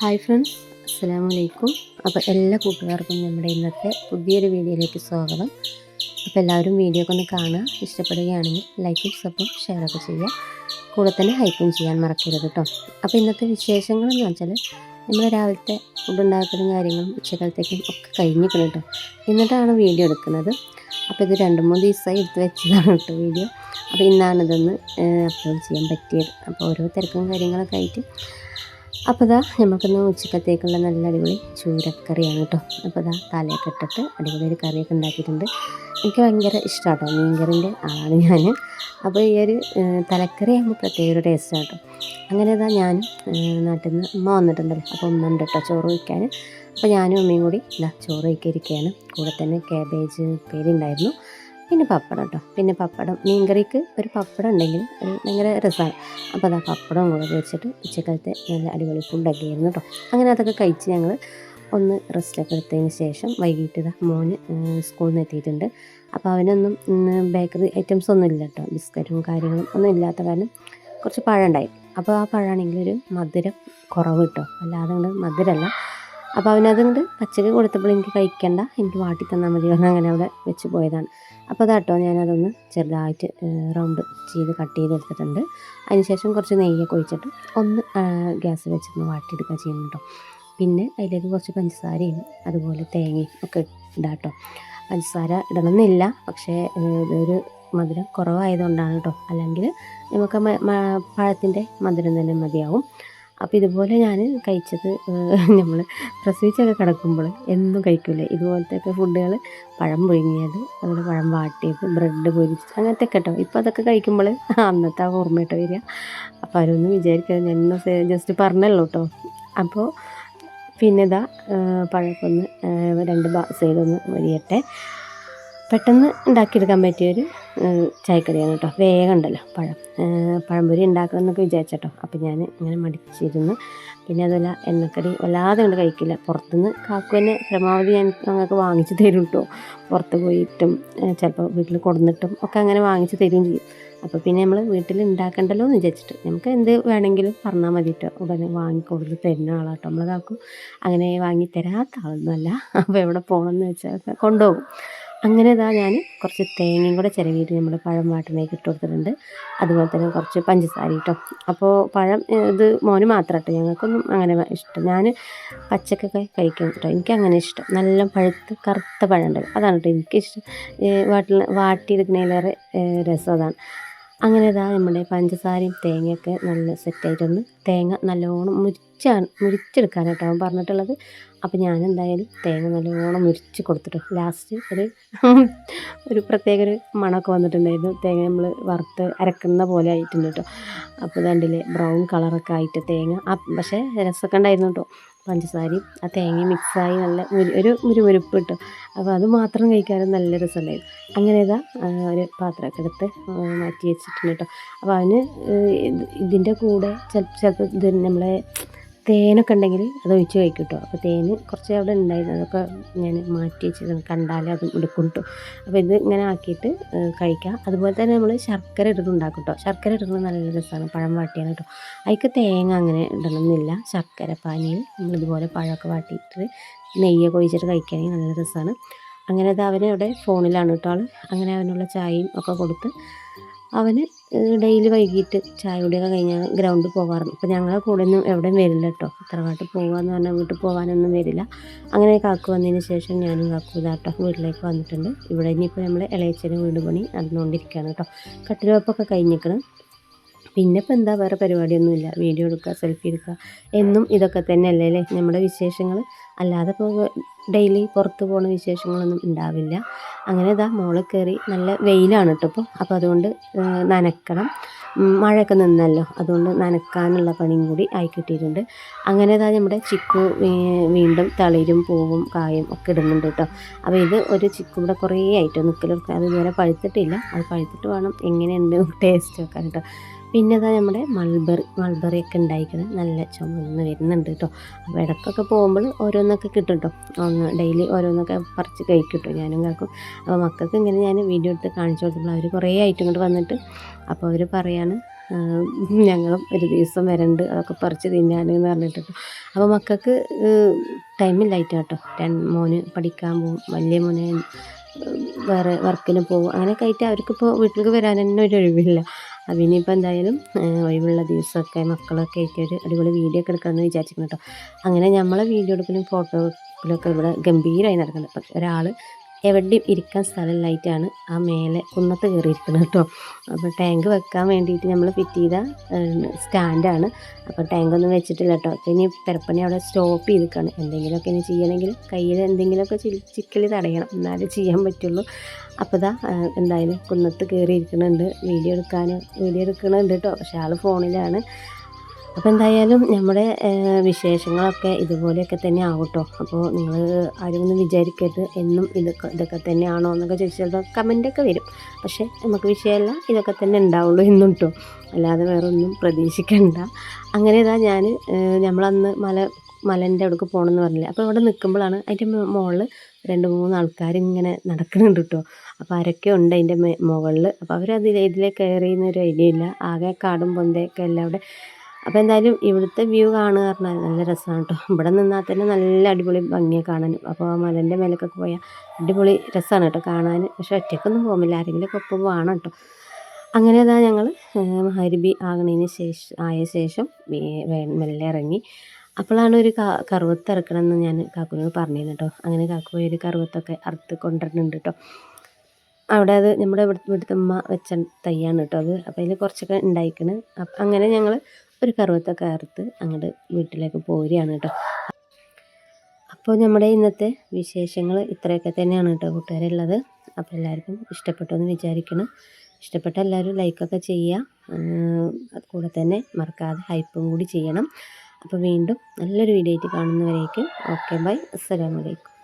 Hi friends അസ്സലാമു അലൈക്കും അപ്പോൾ എല്ലാ കൂട്ടുകാർക്കും നമ്മുടെ ഇന്നത്തെ പുതിയൊരു വീഡിയോയിലേക്ക് സ്വാഗതം. അപ്പോൾ എല്ലാവരും വീഡിയോ ഒക്കെ ഒന്ന് കാണുക ഇഷ്ടപ്പെടുകയാണെങ്കിൽ ലൈക്കും സബും ഷെയറൊക്കെ ചെയ്യുക. കൂടെ തന്നെ ഹൈക്കും ചെയ്യാൻ മറക്കരുത് കേട്ടോ. അപ്പോൾ ഇന്നത്തെ വിശേഷങ്ങൾ എന്ന് വെച്ചാൽ നമ്മൾ രാവിലത്തെ ഫുഡ് ഉണ്ടാക്കലും കാര്യങ്ങളും ഉച്ചക്കാലത്തേക്കും ഒക്കെ കഴിഞ്ഞിരിക്കണം കേട്ടോ. എന്നിട്ടാണ് വീഡിയോ എടുക്കുന്നത്. അപ്പോൾ ഇത് രണ്ട് മൂന്ന് ദിവസമായി എടുത്ത് വെച്ചതാണ് കേട്ടോ വീഡിയോ. അപ്പോൾ ഇന്നാണ് ഇതൊന്ന് അപ്ലോഡ് ചെയ്യാൻ പറ്റിയത്. അപ്പോൾ ഓരോ തിരക്കും കാര്യങ്ങളൊക്കെ ആയിട്ട് അപ്പോൾ ഇതാ നമുക്കിന്ന് ഉച്ചക്കത്തേക്കുള്ള നല്ല അടിപൊളി ചൂരക്കറിയാണ് കേട്ടോ അപ്പോൾ ഇതാ തലയൊക്കെ ഇട്ടിട്ട് അടിപൊളി ഒരു കറിയൊക്കെ ഉണ്ടാക്കിയിട്ടുണ്ട്. എനിക്ക് ഭയങ്കര ഇഷ്ടമാണ് കേട്ടോ മീൻകറിന്റെ ആളാണ് ഞാൻ അപ്പോൾ ഈ ഒരു തലക്കറി ആകുമ്പോൾ പ്രത്യേക ഒരു ടേസ്റ്റാണ് കേട്ടോ അങ്ങനെ ഇതാ ഞാൻ നാട്ടിൽ നിന്ന് ഉമ്മ വന്നിട്ടുണ്ടല്ലോ. അപ്പോൾ ഉമ്മ ഉണ്ട് കേട്ടോ ചോറ് വയ്ക്കാൻ. അപ്പോൾ ഞാനും അമ്മയും കൂടി ഇതാ ചോറ് വയ്ക്കാതിരിക്കുകയാണ് കൂടെ തന്നെ ക്യാബേജ് ഉപ്പേരി ഉണ്ടായിരുന്നു. പിന്നെ പപ്പടം കേട്ടോ പിന്നെ പപ്പടം. മീൻകറിക്ക് ഒരു പപ്പടം ഉണ്ടെങ്കിൽ ഒരു ഭയങ്കര രസമാണ് അപ്പോൾ അതാ പപ്പടം കൂടെ വെച്ചിട്ട് ഉച്ചക്കാലത്തെ നല്ല അടിപൊളി ഫുഡൊക്കെ ആയിരുന്നു കേട്ടോ അങ്ങനെ അതൊക്കെ കഴിച്ച് ഞങ്ങൾ ഒന്ന് റെസ്റ്റൊക്കെ എടുത്തതിന് ശേഷം വൈകിട്ട് ഇതാ മോന് സ്കൂളിൽ നിന്ന് എത്തിയിട്ടുണ്ട്. അപ്പോൾ അവനൊന്നും ബേക്കറി ഐറ്റംസ് ഒന്നും ഇല്ല കേട്ടോ ബിസ്ക്കറ്റും കാര്യങ്ങളും ഒന്നും ഇല്ലാത്ത കാരണം കുറച്ച് പഴം ഉണ്ടായി. അപ്പോൾ ആ പഴമാണെങ്കിൽ ഒരു മധുരം കുറവ് കിട്ടും അല്ലാതെ കൊണ്ട് മധുരമല്ല അപ്പോൾ അവനതുകൊണ്ട് പച്ചക്ക് കൊടുത്തപ്പോൾ എനിക്ക് കഴിക്കണ്ട. എനിക്ക് വാട്ടി തന്നാൽ മതി അങ്ങനെ അവിടെ വെച്ച് പോയതാണ്. അപ്പോൾ അതാട്ടോ ഞാനതൊന്ന് ചെറുതായിട്ട് റൗണ്ട് ചെയ്ത് കട്ട് ചെയ്തെടുത്തിട്ടുണ്ട്. അതിനുശേഷം കുറച്ച് നെയ്യൊക്കെ ഒഴിച്ചിട്ട് ഒന്ന് ഗ്യാസ് വെച്ചിട്ട് വാട്ടിയെടുക്കുക ചെയ്യുന്നു കേട്ടോ പിന്നെ അതിലേക്ക് കുറച്ച് പഞ്ചസാരയും അതുപോലെ തേങ്ങയും ഒക്കെ ഇടാട്ടോ പഞ്ചസാര ഇടണമെന്നില്ല പക്ഷേ ഇതൊരു മധുരം കുറവായതുകൊണ്ടാണ് കേട്ടോ അല്ലെങ്കിൽ നമുക്ക് പഴത്തിന്റെ മധുരം തന്നെ മതിയാവും. അപ്പോൾ ഇതുപോലെ ഞാൻ കഴിച്ചത് നമ്മൾ പ്രസവിച്ചൊക്കെ കിടക്കുമ്പോൾ എന്നും കഴിക്കില്ല ഇതുപോലത്തെ ഒക്കെ ഫുഡുകൾ പഴം പുഴുങ്ങിയത് അതുപോലെ പഴം വാട്ടിയത് ബ്രെഡ് പൊരിച്ചത് അങ്ങനത്തെ കേട്ടോ ഇപ്പോൾ അതൊക്കെ കഴിക്കുമ്പോൾ അന്നത്തെ ആ ഓർമ്മയിട്ട് വരിക. അപ്പോൾ അവരൊന്നും വിചാരിക്കരുത് ഞാൻ ജസ്റ്റ് പറഞ്ഞല്ലോ കേട്ടോ അപ്പോൾ പിന്നെ ഇതാ പഴക്കൊന്ന് രണ്ട് സൈഡൊന്ന് വരിയട്ടെ പെട്ടെന്ന് ഉണ്ടാക്കിയെടുക്കാൻ പറ്റിയൊരു ചായക്കടിയാണ് കേട്ടോ. വേഗം ഉണ്ടല്ലോ പഴം. പഴംപൊരി ഉണ്ടാക്കണം എന്നൊക്കെ വിചാരിച്ചട്ടോ. അപ്പോൾ ഞാൻ ഇങ്ങനെ മടിച്ചിരുന്നു പിന്നെ അതുപോലെ എണ്ണക്കടി വല്ലാതെ കൊണ്ട് കഴിക്കില്ല. പുറത്തുനിന്ന് കാക്കു തന്നെ പരമാവധി ഞാൻ ഞങ്ങൾക്ക് വാങ്ങിച്ച് തരും കേട്ടോ പുറത്ത് പോയിട്ടും ചിലപ്പോൾ വീട്ടിൽ കൊടുന്നിട്ടും ഒക്കെ അങ്ങനെ വാങ്ങിച്ച് തരും ചെയ്യും. അപ്പോൾ പിന്നെ നമ്മൾ വീട്ടിൽ ഉണ്ടാക്കണ്ടല്ലോ എന്ന് വിചാരിച്ചിട്ട് നമുക്ക് എന്ത് വേണമെങ്കിലും പറഞ്ഞാൽ മതി കേട്ടോ ഉടനെ വാങ്ങിക്കൊടുത്ത് തരുന്ന ആളാട്ടോ. നമ്മൾ കാക്കും അങ്ങനെ വാങ്ങി തരാത്ത ആളൊന്നുമല്ല. അപ്പോൾ എവിടെ പോകണമെന്ന് വെച്ചാൽ കൊണ്ടുപോകും. അങ്ങനെ ഇതാ ഞാൻ കുറച്ച് തേങ്ങയും കൂടെ ചിരവിയിട്ട് നമ്മൾ പഴം വാട്ടിലേക്ക് ഇട്ട് കൊടുത്തിട്ടുണ്ട്. അതുപോലെ തന്നെ കുറച്ച് പഞ്ചസാര ഇട്ടോ. അപ്പോൾ പഴം ഇത് മോന് മാത്രം കേട്ടോ ഞങ്ങൾക്കൊന്നും അങ്ങനെ ഇഷ്ടം. ഞാൻ പച്ചക്കൊക്കെ കഴിക്കും കേട്ടോ. എനിക്ക് അങ്ങനെ ഇഷ്ടം. നല്ല പഴുത്ത് കറുത്ത പഴം ഉണ്ടല്ലോ. അതാണ് കേട്ടോ എനിക്കിഷ്ടം. വാട്ടിൽ വാട്ടിയെടുക്കുന്നതിലേറെ രസം അതാണ്. അങ്ങനെ ഇതാ നമ്മുടെ പഞ്ചസാരയും തേങ്ങയൊക്കെ നല്ല സെറ്റായിട്ടൊന്ന് തേങ്ങ നല്ലോണം മുരിച്ചാണ് മുരിച്ചെടുക്കാനായിട്ടോ അവൻ പറഞ്ഞിട്ടുള്ളത്. അപ്പോൾ ഞാൻ എന്തായാലും തേങ്ങ നല്ലോണം മുരിച്ച് കൊടുത്തിട്ടു. ലാസ്റ്റ് ഒരു ഒരു പ്രത്യേക ഒരു മണമൊക്കെ വന്നിട്ടുണ്ടായിരുന്നു. തേങ്ങ നമ്മൾ വറുത്ത് അരക്കുന്ന പോലെ ആയിട്ടുണ്ട് കേട്ടോ. അപ്പോൾ കണ്ടില്ലേ ബ്രൗൺ കളറൊക്കെ ആയിട്ട് തേങ്ങ. പക്ഷേ രസമൊക്കെ ഉണ്ടായിരുന്നു കേട്ടോ. പഞ്ചസാരയും ആ തേങ്ങയും മിക്സായി നല്ല ഒരു ഒരു മുരുപ്പ് കിട്ടും അപ്പോൾ അത് മാത്രം കഴിക്കാനും നല്ല രസമുണ്ടായിരുന്നു അങ്ങനെ ഇതാ ഒരു പാത്രമൊക്കെ എടുത്ത് മാറ്റി വെച്ചിട്ടുണ്ട് കേട്ടോ. അപ്പോൾ അതിന് ഇതിന്റെ കൂടെ ചിലപ്പോൾ ചിലപ്പോൾ ഇത് നമ്മളെ തേനൊക്കെ ഉണ്ടെങ്കിൽ അത് ഒഴിച്ച് കഴിക്കും കേട്ടോ അപ്പോൾ തേന് കുറച്ച് അവിടെ ഉണ്ടായിരുന്നു. അതൊക്കെ ഞാൻ മാറ്റി വെച്ച് കണ്ടാലേ അതും എടുക്കും കേട്ടോ അപ്പോൾ ഇത് ഇങ്ങനെ ആക്കിയിട്ട് കഴിക്കാം. അതുപോലെ തന്നെ നമ്മൾ ശർക്കര ഇട്ടിട്ട് ഉണ്ടാക്കും കേട്ടോ ശർക്കര ഇടുന്നത് നല്ല രസമാണ് പഴം വാട്ടിയാണ് കേട്ടോ അതിക്ക് തേങ്ങ അങ്ങനെ ഇടണമെന്നില്ല ശർക്കര പാനിയിൽ നമ്മളിതുപോലെ പഴമൊക്കെ വാട്ടിയിട്ട് നെയ്യൊക്കെ ഒഴിച്ചിട്ട് കഴിക്കുകയാണെങ്കിൽ നല്ല രസമാണ് അങ്ങനെ അത് അവനെ അവിടെ ഫോണിലാണ് കേട്ടോ അങ്ങനെ അവനുള്ള ചായയും ഒക്കെ കൊടുത്ത് അവന് ഡെയിലി വൈകിട്ട് ചായ കുടിയൊക്കെ കഴിഞ്ഞാൽ ഗ്രൗണ്ടിൽ പോകാറുണ്ട്. അപ്പോൾ ഞങ്ങളെ കൂടെ ഒന്നും എവിടെയും വരില്ല കേട്ടോ കാട്ട് പോകുക എന്ന് പറഞ്ഞാൽ വീട്ടിൽ പോകാനൊന്നും വരില്ല. അങ്ങനെ കാക്കു വന്നതിന് ശേഷം ഞാനും കാക്കു ഇതാട്ടോ വീട്ടിലേക്ക് വന്നിട്ടുണ്ട്. ഇവിടെ ഇനിയിപ്പോൾ നമ്മൾ ഇളയച്ചന് വീട് പണി നടന്നുകൊണ്ടിരിക്കുകയാണ് കേട്ടോ കട്ടിലുവപ്പൊക്കെ കഴിഞ്ഞിരിക്കണം. പിന്നെ ഇപ്പം എന്താ വേറെ പരിപാടിയൊന്നുമില്ല. വീഡിയോ എടുക്കുക സെൽഫി എടുക്കുക. എന്നും ഇതൊക്കെ തന്നെയല്ലേ അല്ലേ? നമ്മുടെ വിശേഷങ്ങൾ അല്ലാതെ ഇപ്പോൾ ഡെയിലി പുറത്ത് പോകുന്ന വിശേഷങ്ങളൊന്നും ഉണ്ടാവില്ല. അങ്ങനെ ഇതാ മോൾ കയറി നല്ല വെയിലാണ് കേട്ടോ ഇപ്പോൾ അപ്പോൾ അതുകൊണ്ട് നനക്കണം. മഴയൊക്കെ നിന്നല്ലോ. അതുകൊണ്ട് നനക്കാനുള്ള പണിയും കൂടി ആയി കിട്ടിയിട്ടുണ്ട്. അങ്ങനെ ഇതാ നമ്മുടെ ചിക്കു വീണ്ടും തളിരും പൂവും കായും ഒക്കെ ഇടുന്നുണ്ട് കേട്ടോ അപ്പോൾ ഇത് ഒരു ചിക്കു ഇവിടെ കുറേ ആയിട്ട് നിൽക്കലൊക്കെ അത് ഇതുവരെ പഴുത്തിട്ടില്ല. അത് പഴുത്തിട്ട് വേണം എങ്ങനെയുണ്ട്? ടേസ്റ്റ് വെക്കാൻ കേട്ടോ പിന്നെ അതാ നമ്മുടെ മൾബറി മൾബറി ഒക്കെ ഉണ്ടായിക്കണം. നല്ല ചുമന്ന് വരുന്നുണ്ട് കേട്ടോ അപ്പോൾ ഇടയ്ക്കൊക്കെ പോകുമ്പോൾ ഓരോന്നൊക്കെ കിട്ടും കേട്ടോ ഒന്ന് ഡെയിലി ഓരോന്നൊക്കെ പറിച്ച് കഴിക്കും കേട്ടോ ഞാനും കേൾക്കും അപ്പോൾ മക്കൾക്ക് ഇങ്ങനെ ഞാൻ വീഡിയോ എടുത്ത് കാണിച്ചു കൊടുക്കുമ്പോൾ അവർ കുറേ ആയിട്ട് ഇങ്ങോട്ട് വന്നിട്ട് അപ്പോൾ അവർ പറയാണ് ഞങ്ങളും ഒരു ദിവസം വരണ്ട് അതൊക്കെ പറിച്ച് തിന്നാനെന്ന് പറഞ്ഞിട്ട് അപ്പോൾ മക്കൾക്ക് ടൈമില്ലായിട്ട് കേട്ടോ മോന് പഠിക്കാൻ പോകും വലിയ മോന് വേറെ വർക്കിന് പോകും അങ്ങനെയൊക്കെ ആയിട്ട് അവർക്കിപ്പോൾ വീട്ടിലേക്ക് വരാൻ തന്നെ ഒരു ഒഴിവില്ല. അപ്പം ഇനിയിപ്പോൾ എന്തായാലും ഒഴിവുള്ള ദിവസമൊക്കെ മക്കളൊക്കെ ആയിട്ട് ഒരു അടിപൊളി വീഡിയോ ഒക്കെ എടുക്കണമെന്ന് വിചാരിച്ചിരിക്കുന്നു കേട്ടോ അങ്ങനെ നമ്മളെ വീഡിയോ എടുക്കലും ഫോട്ടോ എടുക്കലൊക്കെ ഇവിടെ ഗംഭീരമായി നടക്കുന്നുണ്ട്. ഒരാൾ എവിടെയും ഇരിക്കാൻ സ്ഥലമില്ലായിട്ടാണ് ആ മേലെ കുന്നത്ത് കയറിയിരിക്കുന്നത് കേട്ടോ. അപ്പോൾ ടാങ്ക് വെക്കാൻ വേണ്ടിയിട്ട് നമ്മൾ ഫിറ്റ് ചെയ്ത സ്റ്റാൻഡാണ്. അപ്പോൾ ടാങ്ക് ഒന്നും വെച്ചിട്ടില്ല കേട്ടോ. ഇനി പെരപ്പണി അവിടെ സ്റ്റോപ്പ് ചെയ്തിരിക്കുകയാണ്. എന്തെങ്കിലുമൊക്കെ ഇനി ചെയ്യണമെങ്കിൽ കയ്യിൽ എന്തെങ്കിലുമൊക്കെ ചിക്കലി തടയണം. എന്നാലേ ചെയ്യാൻ പറ്റുള്ളൂ. അപ്പോൾ ഇതാ എന്തായാലും കുന്നത്ത് കയറിയിരിക്കുന്നുണ്ട്. വീഡിയോ എടുക്കാൻ വീഡിയോ എടുക്കുന്നുണ്ട് കേട്ടോ. പക്ഷേ ആൾ ഫോണിലാണ്. അപ്പോൾ എന്തായാലും നമ്മുടെ വിശേഷങ്ങളൊക്കെ ഇതുപോലെയൊക്കെ തന്നെ ആവട്ടോ അപ്പോൾ നിങ്ങൾ ആരും ഒന്നും വിചാരിക്കരുത്. എന്നും ഇതൊക്കെ ഇതൊക്കെ തന്നെയാണോ എന്നൊക്കെ ചോദിച്ചാൽ കമന്റൊക്കെ വരും. പക്ഷേ നമുക്ക് വിഷയമല്ല ഇതൊക്കെ തന്നെ ഉണ്ടാവുള്ളൂ എന്നും കേട്ടോ അല്ലാതെ വേറെ ഒന്നും പ്രതീക്ഷിക്കണ്ട. അങ്ങനെ ഇതാ ഞാൻ നമ്മളന്ന് മല മലന്റെ അവിടേക്ക് പോകണമെന്ന് പറഞ്ഞില്ല? അപ്പോൾ ഇവിടെ നിൽക്കുമ്പോഴാണ് അതിന്റെ മുകളിൽ രണ്ട് മൂന്ന് ആൾക്കാർ ഇങ്ങനെ നടക്കുന്നുണ്ട് കേട്ടോ അപ്പോൾ ആരൊക്കെ ഉണ്ട് അതിന്റെ മുകളിൽ അപ്പോൾ അവരതിൽ ഇതിലേ കയറിയെന്നൊരു ഐഡിയ ഇല്ല. ആകെ കാടും പൊന്തയൊക്കെ എല്ലാം അവിടെ അപ്പോൾ എന്തായാലും ഇവിടുത്തെ വ്യൂ കാണുക പറഞ്ഞാൽ നല്ല രസമാണ് കേട്ടോ ഇവിടെ നിന്നാൽ തന്നെ നല്ല അടിപൊളി ഭംഗിയാണ് കാണാൻ അപ്പോൾ മലന്റെ മേലൊക്കെ പോയാൽ അടിപൊളി രസമാണ് കേട്ടോ കാണാൻ. പക്ഷെ ഒറ്റയ്ക്കൊന്നും പോകുന്നില്ല ആരെങ്കിലുമൊക്കെ ഒപ്പം വേണം കേട്ടോ അങ്ങനെ അതാ ഞങ്ങൾ മഹരിബി ആകണതിന് ശേഷം ആയ ശേഷം മെല്ലെ ഇറങ്ങി. അപ്പോഴാണ് ഒരു കറുവത്ത് ഇറക്കണം എന്ന് ഞാൻ കാക്കുവിനോട് പറഞ്ഞിരുന്നു കേട്ടോ അങ്ങനെ കാക്കു പോയി ഒരു കറുവത്തൊക്കെ അറുത്ത് കൊണ്ടുവരുന്നുണ്ട് കേട്ടോ അവിടെ അത് നമ്മുടെ ഇവിടുത്തെ ഇവിടുത്തെ ഉമ്മ വെച്ച തയ്യാണ് കേട്ടോ അത്. അപ്പോൾ അതിൽ കുറച്ചൊക്കെ ഉണ്ടായിക്കണ്. അങ്ങനെ ഞങ്ങൾ ഒരു കറുവത്തൊക്കെ അറുത്ത് അങ്ങോട്ട് വീട്ടിലേക്ക് പോരുകയാണ് കേട്ടോ. അപ്പോൾ നമ്മുടെ ഇന്നത്തെ വിശേഷങ്ങൾ ഇത്രയൊക്കെ തന്നെയാണ് കേട്ടോ കൂട്ടുകാരുള്ളത്. അപ്പോൾ എല്ലാവർക്കും ഇഷ്ടപ്പെട്ടു എന്ന് വിചാരിക്കണം ഇഷ്ടപ്പെട്ട എല്ലാവരും ലൈക്കൊക്കെ ചെയ്യുക. കൂടെ തന്നെ മറക്കാതെ ഹൈപ്പും കൂടി ചെയ്യണം. അപ്പോൾ വീണ്ടും നല്ലൊരു വീഡിയോ ആയിട്ട് കാണുന്നവരേക്കും ഓക്കെ ബൈ. അസ്സലാമലൈക്കും